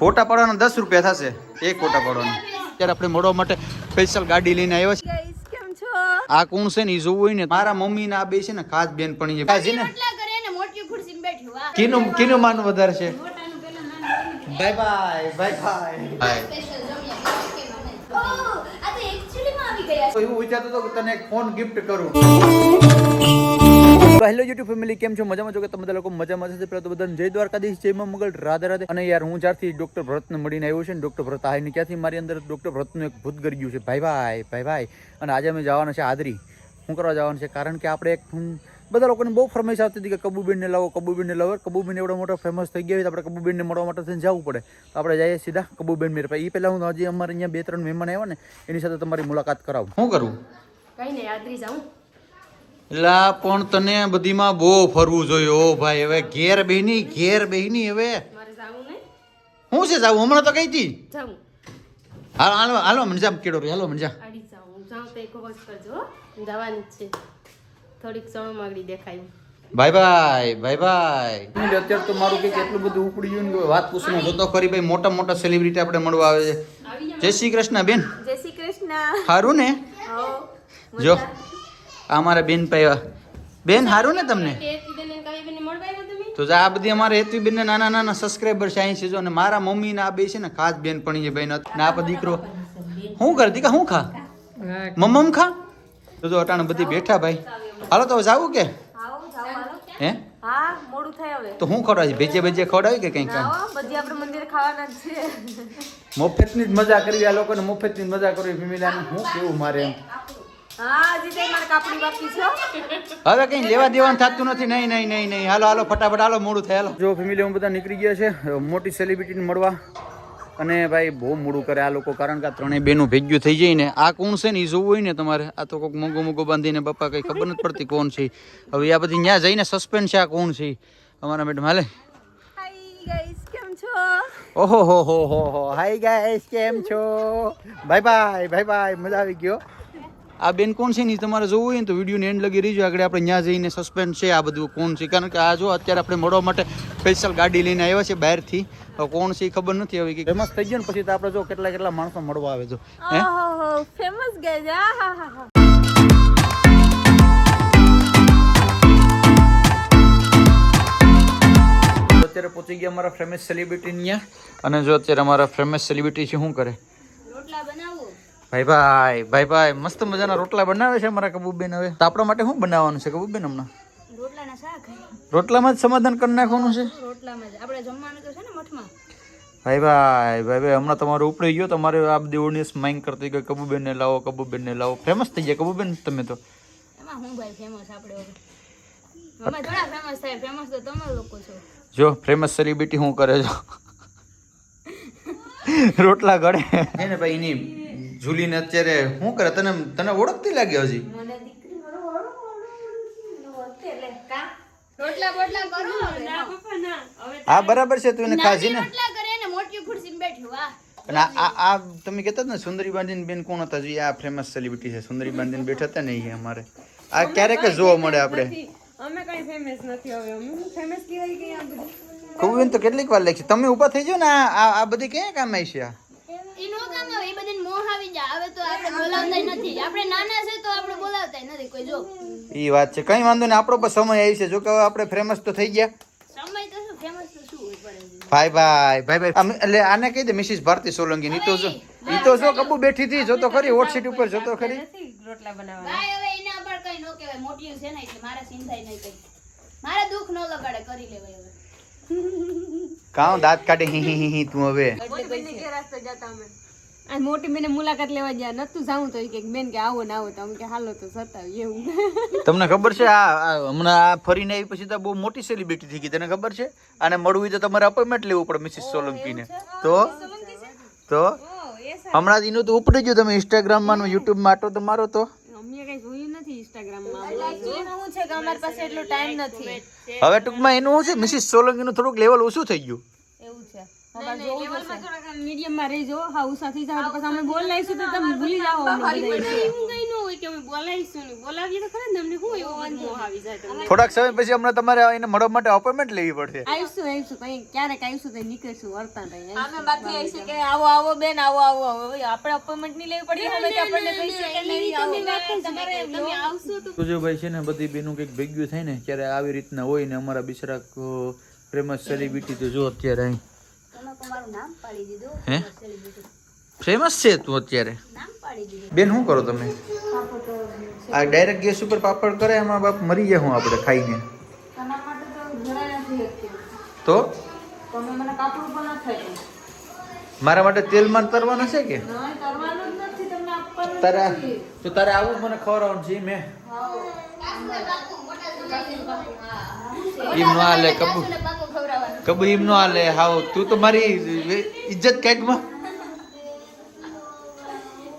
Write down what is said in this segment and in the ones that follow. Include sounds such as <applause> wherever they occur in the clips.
ફોટા પાડવાના દસ રૂપિયા થશે. એક ફોટા પાડવાના. અત્યારે આપણે મળવા માટે સ્પેશિયલ ગાડી લઈને આવ્યા છે? આ કોણ છે ને? એ જોવું હોય ને. મારા મમ્મી ને આ બે છે ને ખાસ બેન પણ છે. છે ને રોટલા કરે ને મોટી ખુરશીમાં બેઠી વાહ કીનું કીનું માન વધારે છે. બાય બાય બાય બાય એવું વિચારતો તો તને એક ફોન ગિફ્ટ કરું. હેલો યુટ્યુબ ફેમિલી કેમ છો? મજામાં છો કે તમે બધા લોકો મજામાં હશે? પહેલા તો બધાને જય દ્વારકાધીશ જય માં મંગળ રાધે રાધે. અને યાર હું જ્યારથી ડોક્ટર ભરતને મળીને આવ્યો છે ડૉક્ટર ડોક્ટર ભરત આવીને ક્યાંથી મારી અંદર ડોક્ટર ભરતનું એક ભૂત ગરી ગયું છે? ભાઈ ભાઈ ભાઈ ભાઈ. અને આજે અમે જવાના છે આદરી. શું કરવા જવાનું છે? કારણ કે આપણે એક બધા લોકોને બહુ ફરમાઈશ આવતી હતી કે કબૂબેનને લાવો કબૂબેનને લાવો. કબૂબેન એવડો મોટો ફેમસ થઈ ગયા હોય તો આપણે કબૂબેનને મળવા માટે થઈને જવું પડે. તો આપણે જઈએ સીધા કબૂબેન મેર એ પહેલાં હું હજી અમારે અહીંયા બે ત્રણ મહેમાન આવ્યા ને એની સાથે તમારી મુલાકાત કરાવું. શું કરું? કંઈ નહીં આદરી જાઉં. એલા પણ તને બધીમાં બહુ ફરવું જોઈએ. ઓ ભાઈ હવે ઘેર બેહની ઘેર બેહની હવે. હું છે જાવું? હમણાં તો કઈ હતી. હાલો હાલો હાલો મંજા કેડો રે હાલો આડી ભાઈ ભાઈ ભાઈ તો બાય અત્યારે તો મારું કંઈક એટલું બધું ઉપડી ગયું ને વાત પૂછવાનો જોતો. ખરી ભાઈ મોટા મોટા સેલિબ્રિટી આપણે મળવા આવે છે. જય શ્રી કૃષ્ણ બેન. જય શ્રી કૃષ્ણ. સારું ને? જો. આ મારા બેન પાયા બેન હારું ને તમને? બેન? તો આ બધી અમારે હેતવી બેન નાના નાના સબસ્ક્રાઈબર છે અહીં છે જો અને મારા મમ્મી ને આ બે છે ને ખાસ બેન પણ છે ભાઈ ને આ દીકરો શું કરતી દીકા શું ખા? મમ્મમ ખા? તો જો અટાણે બધી બેઠા ભાઈ. હાલો તો જાવું કે? હે? હા મોડું થાય હવે. તો હું ખવડાવી ભેજે ભેજે ખવડાવી કે કંઈક કામ? બધી આપણે મંદિરે ખાવાના જ છે. મફતની જ મજા કરી આ લોકોને મફતની જ મજા કરવી ફેમિલીને. હું કેવું મારે એમ? હવે કઈ લેવા દેવાનું થતું નથી. નહીં નહીં નહીં નહીં. હાલો હાલો ફટાફટ હાલો મોડું થાય હાલો. જો ફેમિલી હું બધા નીકળી ગયા છે. મોટી સેલિબ્રિટીને મળવા. અને ભાઈ બહુ મોડું કરે આ લોકો કારણ કે આ ત્રણેય બેનું ભેગ્યું થઈ જાય ને આ કોણ છે ને? એ જોવું હોય ને તમારે? આ તો કોઈક મોંઘો મોંઘો બાંધીને પપ્પા કઈ ખબર નથી પડતી કોણ છે. હવે આ બધી ત્યાં જઈને સસ્પેન્ડ છે આ કોણ છે. અમારા મેડમ હાલે. કેમ છો? ઓહો હો હો હો હો. હાય ગાઈસ કેમ છો? બાય બાય બાય બાય મજા આવી ગયો. આ બેન કોણ છે ને તમારે જોવું હોય ને તો વિડીયોને એન્ડ લગી રહીજો. આગળ આપણે ત્યાં જઈને સસ્પેન્ડ છે આ બધું કોણ છે? કારણ કે આ જો અત્યારે આપણે મળવા માટે સ્પેશિયલ ગાડી લઈને આવ્યા છે બહારથી. કોણ છે એ ખબર નથી હવે કે ફેમસ થઈ ગયો ને પછી તો આપણે જો કેટલા કેટલા માણસો મળવા આવે જો. હે? ફેમસ ગયા આ હા હા હા અત્યારે પહોંચી ગયા અમારા ફેમસ સેલિબ્રિટી ત્યાં અને જો અત્યારે અમારા ફેમસ સેલિબ્રિટી છે શું કરે? ભાઈ ભાઈ ભાઈ ભાઈ મસ્ત મજાના રોટલા બનાવે છે અમારા કબૂબેન હવે. તો આપણા માટે શું બનાવવાનું છે કબૂબેન હમણાં? રોટલામાં જ સમાધાન કરી નાખવાનું છે? રોટલામાં જ. આપણે જમવાનું તો છે ને મઠમાં. ભાઈ ભાઈ ભાઈ ભાઈ હમણાં તમારો ઉપડી ગયો તમારે આ બધી ઓડિયન્સ માંગ કરતી કે કબૂબેન ને લાવો કબૂબેનને લાવો. ફેમસ થઈ ગયા કબૂબેન તમે તો. એમાં હું ભાઈ ફેમસ આપણે હવે? અમે થોડા ફેમસ થાય ફેમસ તો તમે લોકો છો. જો ફેમસ સેલિબ્રિટી શું કરે છો? રોટલા ઘડે. એને ભાઈ એની જુલીને અત્યારે શું કરે? તને તને ઓળખતી લાગ્યો હજી? મને દીકરી મારો એટલે કા? રોટલા બોટલા કરો ના પપ્પા ના. હવે આ બરાબર છે તું એને ખાજી ને રોટલા કરે ને મોટી ખુરશીમાં બેઠી વાહ અને આ આ તમે કહેતા ને સુંદરી બાંધીને બેન કોણ હતા? જોઈએ આ ફેમસ સેલિબ્રિટી છે. સુંદરી બાંધીને બેઠા હતા ને એ અમારે. આ ક્યારેક જ જોવા મળે આપણે. અમે કઈ ફેમસ નથી હવે. અમે ફેમસ કહેવાય કે આ બધું. કબૂબેન તો કેટલીક વાર લાગશે તમે ઊભા થઈ જાઓ ને આ આ- બધી ક્યાં કામ આવી છે આ? નો કામ એ બધાને મોહ આવી જાય. હવે તો આપણે બોલાવતા નથી. આપણે નાના છે તો આપણે બોલાવતા નથી કોઈ જો. એ વાત છે. કઈ વાંધો નહીં આપણો પણ સમય આવી છે. જો કે આપણે ફેમસ તો થઈ ગયા. સમય તો શું? ફેમસ તો શું હોય પડે? છે ભાઈ ભાઈ ભાઈ ભાઈ. આમ એટલે આને કહી દે મિસિસ ભારતી સોલંકી ઈ તો જો ઈ તો જો કબુ બેઠી હતી. જો તો ખરી હોટ સીટ ઉપર જો તો ખરી. રોટલા બનાવવા ભાઈ હવે એના પર કઈ નો કહેવાય. મોટી છે ને એટલે મારા સિંધાઈ નહીં કઈ. મારા દુખ નો લગાડે કરી લેવાય હવે. કાં દાંત કાઢે? હી હી હી હી તું હવે. આ મોટી બેને મુલાકાત લેવા ગયા. નતું જાવું તો કે બેન કે આવો ને આવો તો અમે કે હાલો તો જતા એવું. તમને ખબર છે આ હમણાં આ ફરીને આવી પછી તો બહુ મોટી સેલિબ્રિટી થઈ ગઈ. તને ખબર છે? અને મળવું હોય તો તમારે અપોઇન્ટમેન્ટ લેવું પડે મિસિસ સોલંકીને. તો? તો? હમણાં જ એનું તો ઉપડી ગયું તમે ઇન્સ્ટાગ્રામમાં યુટ્યુબમાં આટો તો મારો તો. હવે ટૂંકમાં એનું શું છે? મિસિસ સોલંકીનું થોડુંક લેવલ ઓછું થઈ ગયું. એવું છે. લેવલમાં થોડાક મીડિયમમાં રહીજો. હા ઉષા થઈ પછી અમે બોલ લઈશું તો તમે ભૂલી જાઓ અમને બધાય. એવું કઈ ન હોય કે અમે બોલાવીશું ને બોલાવીએ તો ખરા ને શું એવો વાંધો આવી જાય તમને? થોડાક સમય પછી હમણાં તમારે એને મળવા માટે અપોઇન્ટમેન્ટ લેવી પડશે. આવીશું આવીશું કઈ ક્યારેક આવીશું તો નીકળશું વર્તા નહીં અમે બાકી આવીશું કે આવો આવો બેન આવો આવો હવે આપણે અપોઇન્ટમેન્ટ નહીં લેવી પડી હવે કે આપણને કહી શકે કે નહીં આવો. તમારે તમે આવશો તો સુજયભાઈ છે ને બધી બેનું કંઈક ભેગ્યું થાય ને ત્યારે આવી રીતના હોય ને અમારા બિસરા ફેમસ સેલિબ્રિટી તો જો અત્યારે અહીં. તમે તમારું નામ પાડી દીધું હે? ફેમસ છે તું અત્યારે? નામ? બેન શું કરો તમે? આ ડાયરેક્ટ ગેસ ઉપર પાપડ કરે એમાં બાપ મરી જાય હું આપણે ખાઈને. તો મારા માટે તેલમાં તરવાનું છે કે? નહીં કરવાનું જ નથી તમને આપવાનું તારે તો તારે આવું મને ખવડાવવાનું છે મેં. એમ નો હાલે કબુ કબુ એમ નો હાલે હાવ તું તો મારી ઇજ્જત કાઢમાં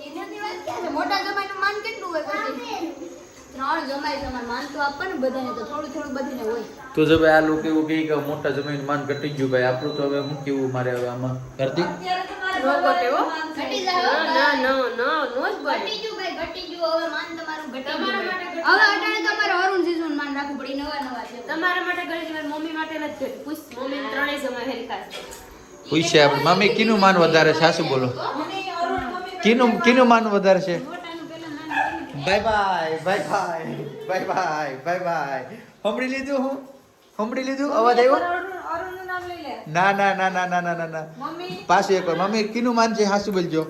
એનાથી વાત ક્યાં છે મોટા જમાઈનું માન કેટલું હોય પછી? ત્રણ જમાઈ તમારે માન તો આપવાનું બધાને તો થોડું થોડું બધીને હોય. તો જો ભાઈ આ લોકો એવું કહે કે મોટા જમીન માન ઘટી ગયું ભાઈ આપણું તો હવે હું કેવું મારે હવે આમાં? કરતી નો ગોતે હો. ઘટી જાય ના ના ના નો જ ઘટી ગયું ભાઈ ઘટી ગયું. હવે માન તમારું ઘટી ગયું હવે અટાણે તમારે અરુણ જીજુનું માન રાખવું પડે નવા નવા છે. તમારા માટે ઘડી છે મમ્મી માટે નથી પૂછ મમ્મી ત્રણેય જમા હેરખા છે. પૂછે આપણે મમ્મી કીનું માન વધારે સાસુ બોલો. કીનું કીનું માન વધારે છે? Bye bye bye bye bye bye bye bye સાંભળી લીધું હું? સાંભળી લીધું? અવાજ આવ્યો? ના ના ના ના ના ના ના ના. પાછું એક મમ્મી કીનું માન છે? હાસુ બોલજો.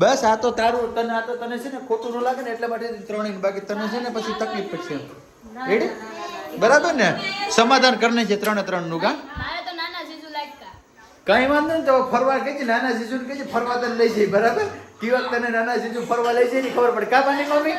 બસ આ તો તારું તને આ તો તને છે ને ખોટું ન લાગે ને એટલા માટે ત્રણેય બાકી તને છે ને પછી તકલીફ પડશે. રેડી બરાબર ને? સમાધાન કરને છે ત્રણે ત્રણનું કા કઈ વાંધો નહીં તો ફરવા કે નાના જીજુ કે ફરવા તને લઈ જઈ બરાબર? કી વખત તને નાના જીજુ ફરવા લઈ જઈ ની ખબર પડે. કા બાની મમ્મી?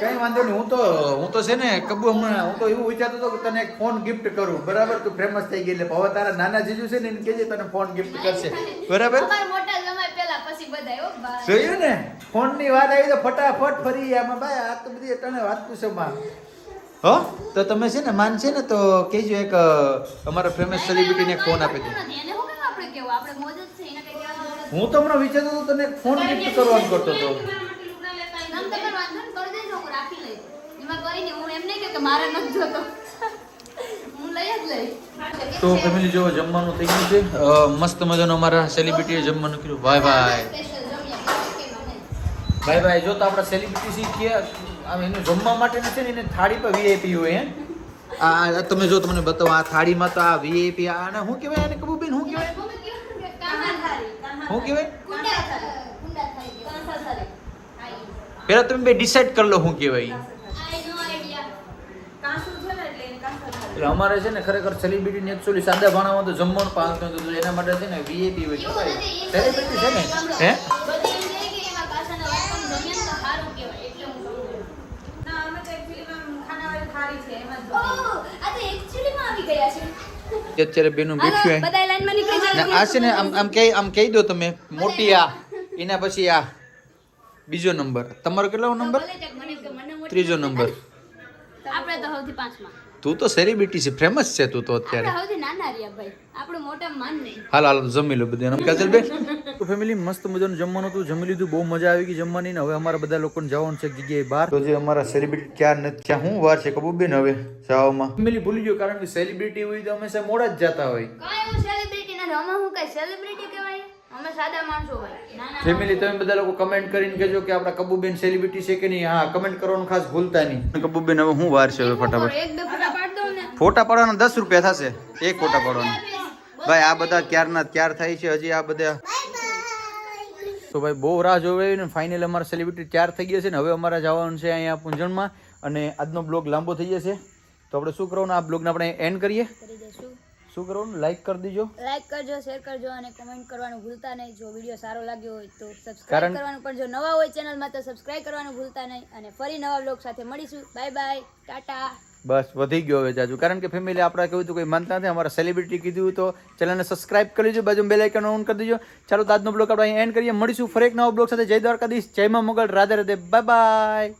કઈ વાંધો નહીં હું તો હું તો છે ને કબુ હમણાં હું તો એવું વિચારતો હતો કે તને એક ફોન ગિફ્ટ કરું. બરાબર? તું ફેમસ થઈ ગઈ એટલે હવે તારા નાના જીજુ છે ને એને કહેજે તને ફોન ગિફ્ટ કરશે. બરાબર? અમારે મોટા જમાઈ પેલા પછી બધાય જોયું ને ફોનની વાત આવી તો ફટાફટ ફરી આમાં ભાઈ આ તો બધી તને વાત પૂછો માં હો? તો તમે છે ને માન છે ને તો કહેજો એક અમારા ફેમસ સેલિબ્રિટીને ફોન આપી દે નથી એને હું કેમ આપણે કેવું આપણે મોજ જ છે એને કઈ કહેવાનું જરૂર હું તો હમણાં વિચારતો હતો તને ફોન ગિફ્ટ કરવાનું કરતો હતો. નથી. તમ વાંધો ને કરી દેજો હું રાખી લઈશ. એમાં કઈ હું એમ નહીં કે મારે નથી જોતો. જ લઈશ. તો ફેમિલી જો જમવાનું થઈ ગયું છે. મસ્ત મજાનો અમારા સેલિબ્રિટીએ જમવાનું કર્યું. ભાઈ ભાઈ ભાઈ ભાઈ જો તો આપણા સેલિબ્રિટી શીખીએ આમ એનું જમવા માટે નથી ને એને થાળી પર વીઆઈપી હોય એમ <laughs> આ તમે જો તમને બતાવો આ થાળીમાં તો આ વીઆઈપી આને શું કહેવાય? એને કબૂબેન શું કહેવાય? શું કહેવાય? પેલા તમે બે ડિસાઈડ કરી લો શું કહેવાય. અમારે છે ને ખરેખર સેલિબ્રિટી ને એકચુઅલી સાદા ભાણામાં તો જમવાનું પાલતું હતું એના માટે છે ને વીએપી હોય સેલિબ્રિટી છે ને? હે? ગયા છે. અત્યારે બેનું બેઠ્યું હે આ છે ને આમ આમ કહી આમ કહી દો તમે મોટી આ એના પછી આ. બીજો નંબર. તમારો કેટલો નંબર? ત્રીજો નંબર. આપણે તો સૌથી પાંચમાં. તું તો સેલિબ્રિટી છે ફેમસ છે તું તો અત્યારે. સૌથી નાના રહ્યા ભાઈ. આપણું મોટા માન નહીં. હાલ હાલ જમી લો બધું. એમ કાજલ બેન? તો ફેમિલી મસ્ત મજાનું જમવાનું હતું. જમી લીધું બહુ મજા આવી ગઈ જમવાની ને હવે અમારા બધા લોકોને જવાનું છે જગ્યાએ બહાર. તો જે અમારા સેલિબ્રિટી ક્યાં નથી ક્યાં શું વાર છે કબૂ બેન હવે જવામાં? ફેમિલી ભૂલી ગયો કારણ કે સેલિબ્રિટી હોય તો હંમેશા મોડા જ જતા હોય. સેલિબ્રિટી નથી. અમે હું કઈ સેલિબ્રિટી કહેવાય? અમે સાદા માણસો હોય. ફેમિલી તમે બધા લોકો કમેન્ટ કરીને કહેજો કે આપણા કબૂબેન સેલિબ્રિટી છે કે નહીં? હા કમેન્ટ કરવાનું ખાસ ભૂલતા નહીં. કબૂબેન હવે હું વાર છે હવે ફટાફટ? એક બે ફોટા પાડવાના દસ રૂપિયા થશે. એક ફોટા પાડવાના. ભાઈ, આ બધા ક્યારના, ક્યાર થાય છે હજી આ બધા? તો ભાઈ, બહુ રાહ જોવે ને ફાઇનલ અમારા સેલિબ્રિટી તૈયાર થઈ ગયા છે ને, હવે અમારે જવાનું છે અહીંયા પૂંજણમાં. અને આજનો બ્લોગ લાંબો થઈ જશે. તો આપણે શું કરવાનું? આ બ્લોગને આપણે એન્ડ કરીએ. શું કરવાનું? લાઈક કરી દીજો. લાઈક કરજો શેર કરજો અને કમેન્ટ કરવાનું ભૂલતા નહીં. જો વીડિયો સારો લાગ્યો હોય તો સબસ્ક્રાઇબ કરવાનું. પણ જો નવા હોય ચેનલમાં તો સબસ્ક્રાઇબ કરવાનું ભૂલતા નહીં. અને ફરી નવા બ્લોગ સાથે મળીશું. બાય બાય ટાટા બસ વધી ગયો હવે જાજુ. કારણ કે ફેમિલી આપણે કહ્યું હતું કોઈ માનતા નથી. અમારા સેલિબ્રિટી કીધું તો ચેનલને સબસ્ક્રાઇબ કરી દેજો બાજુ બેલ આઇકન ઓન કરી દેજો. ચાલો દાદનો આજનો બ્લોગ આપણે અહીં એન્ડ કરીએ. મળીશું ફરી એક નવો બ્લોગ સાથે. જય દ્વારકાધીશ. જય માં મોગલ. રાધે રાધે. Bye bye